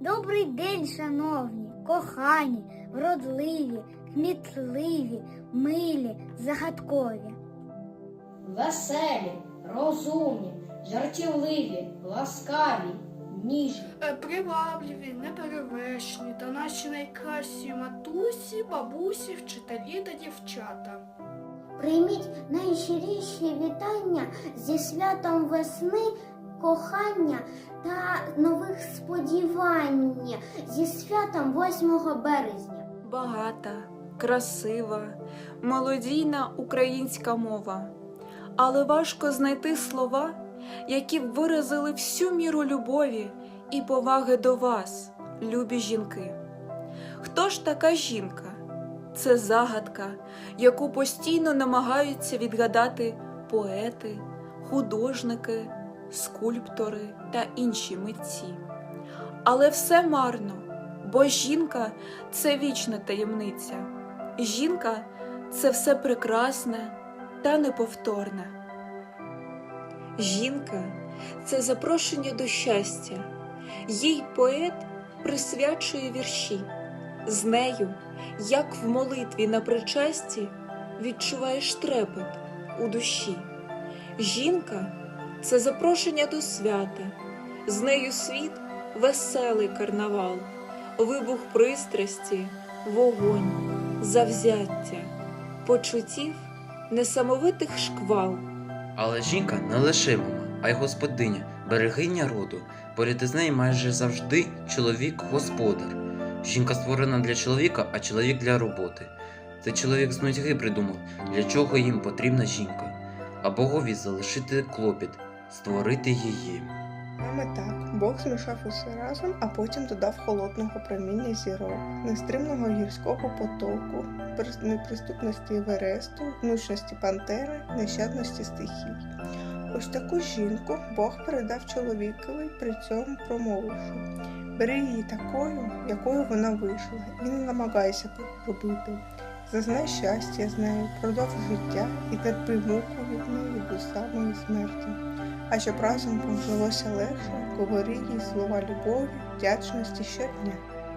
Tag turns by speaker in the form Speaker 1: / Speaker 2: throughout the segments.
Speaker 1: Добрий день, шановні, кохані, вродливі, кмітливі, милі, загадкові.
Speaker 2: Веселі, розумні, жартівливі, ласкаві, ніжні.
Speaker 3: Е, Привабливі, неперевершені та наші найкращі матусі, бабусі, вчителі та дівчата.
Speaker 1: Прийміть найщиріші вітання зі святом весни, кохання та нових сподівань зі святом 8 березня.
Speaker 4: Багата, красива, мелодійна українська мова. Але важко знайти слова, які б виразили всю міру любові і поваги до вас, любі жінки. Хто ж така жінка? Це загадка, яку постійно намагаються відгадати поети, художники, скульптори та інші митці. Але все марно, бо жінка це вічна таємниця. Жінка це все прекрасне та неповторне. Жінка це запрошення до щастя. Їй поет присвячує вірші. З нею, як в молитві на причасті, відчуваєш трепет у душі. Жінка це запрошення до свята, з нею світ веселий карнавал, вибух пристрасті, вогонь, завзяття, почуттів, несамовитих шквал.
Speaker 5: Але жінка не лише мама, а й господиня, берегиня роду. Поряд із нею майже завжди чоловік-господар. Жінка створена для чоловіка, а чоловік для роботи. Це чоловік з нудьги придумав, для чого їм потрібна жінка, а Богові залишити клопіт, створити її.
Speaker 6: Саме так Бог змішав усе разом, а потім додав холодного проміння зірок, нестримного гірського потоку, неприступності Евересту, гнучності пантери, нещадності стихій. Ось таку жінку Бог передав чоловікові, при цьому промовивши. Бери її такою, якою вона вийшла, і не намагайся побити. Зазнай щастя з нею, продовж життя і терпи муку від неї до самої смерті. А щоб разом жилося легше, говори їй слова любові, вдячності щодня.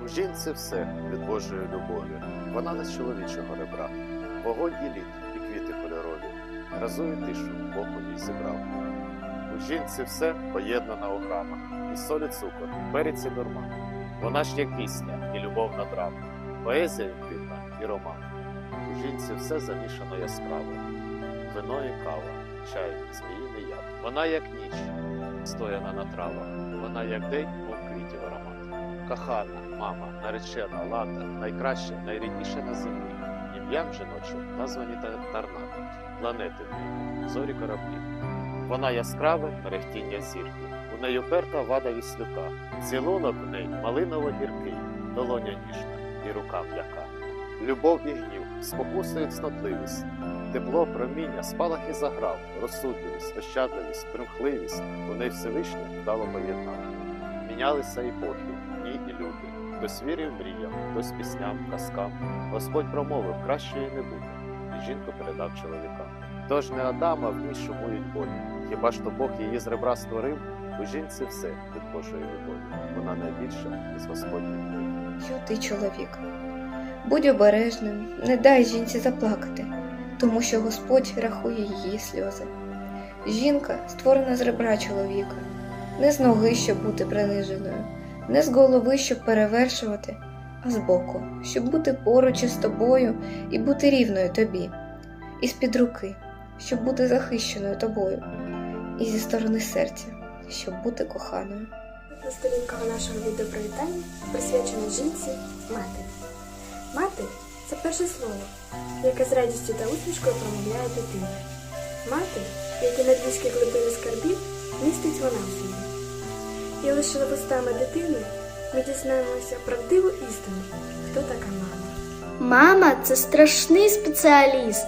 Speaker 7: У жінці все від Божої любові. Вона не з чоловічого ребра. Вогонь і лід, і квіти кольорові. Грозу і тишу Бог у ній зібрав. У жінці все поєднана у грамах. І солі цукор, перець і дурман. Вона ж як пісня і любовна драма. Поезія інтимна і роман. У жінці все замішано яскраво. Вино і кава, чай, яд. Вона як ніч, стояна на травах. Вона як день, мов квітів аромат. Кохана, мама, наречена, лата, найкраща, найрідніша на землі. Ім'ям жіночим названі та- Тарнати, планети в небі, зорі кораблі. Вона яскраве мерехтіння зірки. У неї перта вада віслюка. Цілунок в неї малиново гіркий, долоня ніжна і рука м'яка. Любов і гнів, спокуса і цнотливість, тепло, проміння, спалах і заграв, розсудливість, ощадливість, примхливість у неї Всевишнє вдало поєднав. Мінялися епохи, дні і люди. Хтось вірив мріям, хтось пісням, казкам. Господь промовив, кращої не буде, і жінку передав чоловікам. Тож не Адама в ній шумують болі. Хіба ж то Бог її з ребра створив? У жінці все від Божої любові. Вона найбільша із Господніх днів.
Speaker 8: Чоловік? Будь обережним, не дай жінці заплакати, тому що Господь рахує її сльози. Жінка створена з ребра чоловіка, не з ноги, щоб бути приниженою, не з голови, щоб перевершувати, а з боку, щоб бути поруч із тобою і бути рівною тобі, і з-під руки, щоб бути захищеною тобою, і зі сторони серця, щоб бути коханою.
Speaker 9: На сторінках нашого відеопривітання присвячена жінці матері. Мати це перше слово, яке з радістю та усмішкою промовляє дитина. Мати, як і надвізькі глибини скарбів, містить вона в собі. І лише вустами дитини ми дізнаємося правдиву істину, хто така мама.
Speaker 1: Мама це страшний спеціаліст.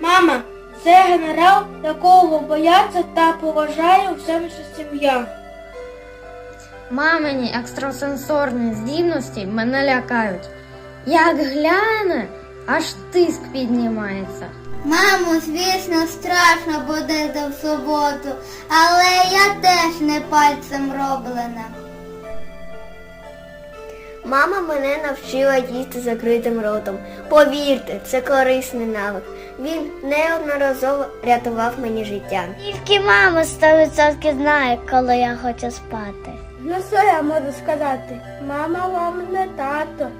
Speaker 10: Мама це генерал, якого бояться та поважає вся наша сім'я.
Speaker 11: Мамині екстрасенсорні здібності мене лякають. Як гляне, аж тиск піднімається.
Speaker 1: Мамо, звісно, страшно буде в суботу, але я теж не пальцем роблена. Мама мене навчила їсти закритим ротом. Повірте, це корисний навик. Він неодноразово рятував мені життя.
Speaker 11: Тільки мама 100% знає, коли я хочу спати.
Speaker 10: Ну що я можу сказати? Мама вам не тато.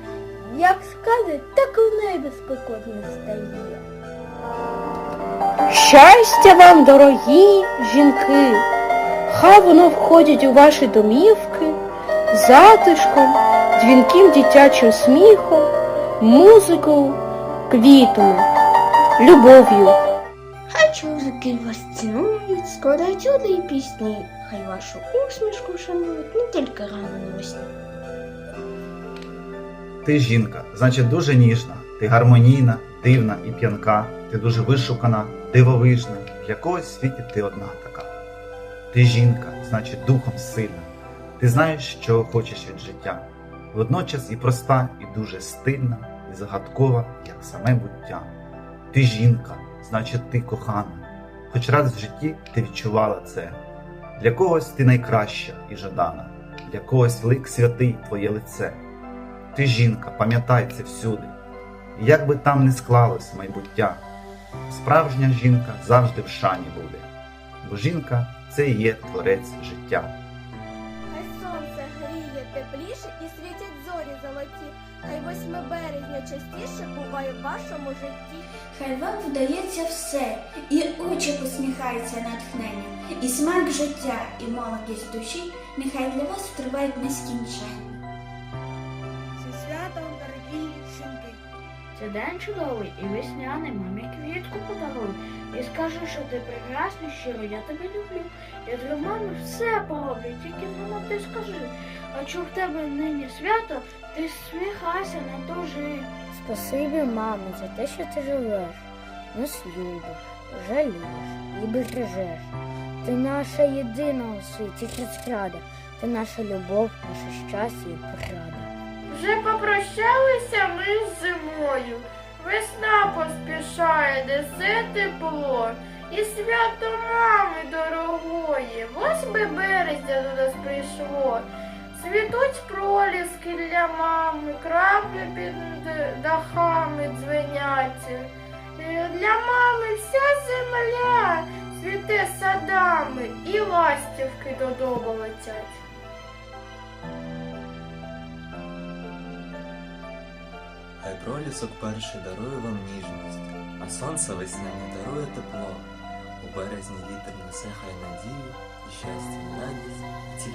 Speaker 10: Як скаже, так у небі спекотно стає.
Speaker 3: Щастя вам, дорогі жінки! Хай воно входить у ваші домівки затишком, дзвінким дитячим сміхом, музикою, квітами, любов'ю.
Speaker 10: Хай чоловіки вас цінують, складають чуди і пісні. Хай вашу усмішку шанують не тільки рано навесні.
Speaker 12: Ти жінка, значить дуже ніжна, ти гармонійна, дивна і п'янка, ти дуже вишукана, дивовижна, в світі ти одна така. Ти жінка, значить духом сильна, ти знаєш, що хочеш від життя. Водночас і проста, і дуже стильна, і загадкова, як саме буття. Ти жінка, значить ти кохана, хоч раз в житті ти відчувала це. Для когось ти найкраща і жадана, для когось лик святий твоє лице. Ти жінка, пам'ятай це всюди. І як би там не склалось майбуття, справжня жінка завжди в шані буде, бо жінка це і є творець життя.
Speaker 9: Хай сонце гріє тепліше і світять зорі золоті. Хай 8 березня частіше буває в вашому житті.
Speaker 10: Хай вам вдається все, і очі посміхаються натхнення, і смак життя, і молодість душі, нехай для вас тривають нескінченно. Це день чудовий і весняний, мамі квітку подаруй. І скажи, що ти прекрасна, щиро, я тебе люблю. Я для мами все пороблю, тільки мама ти скажи. А чому в тебе нині свято, ти сміхайся, не тужи.
Speaker 11: Спасибі, мамо, за те, що ти живеш, нас любиш, жалієш і бережеш. Ти наша єдина у світі розрада, ти наша любов, наше щастя і порада.
Speaker 10: Вже попрощалися ми з зимою. Весна поспішає, несе тепло. І свято мами дорогої, 8 березня до нас прийшло. Світуть проліски для мами, краплі під дахами дзвенять. Е, Для мами вся земля цвіте садами і ластівки додому летять.
Speaker 13: Хай пролісок перший дарує вам ніжність, а сонце весняне дарує тепло. У березні вітер несе хай надію, і щастя, і радість, ці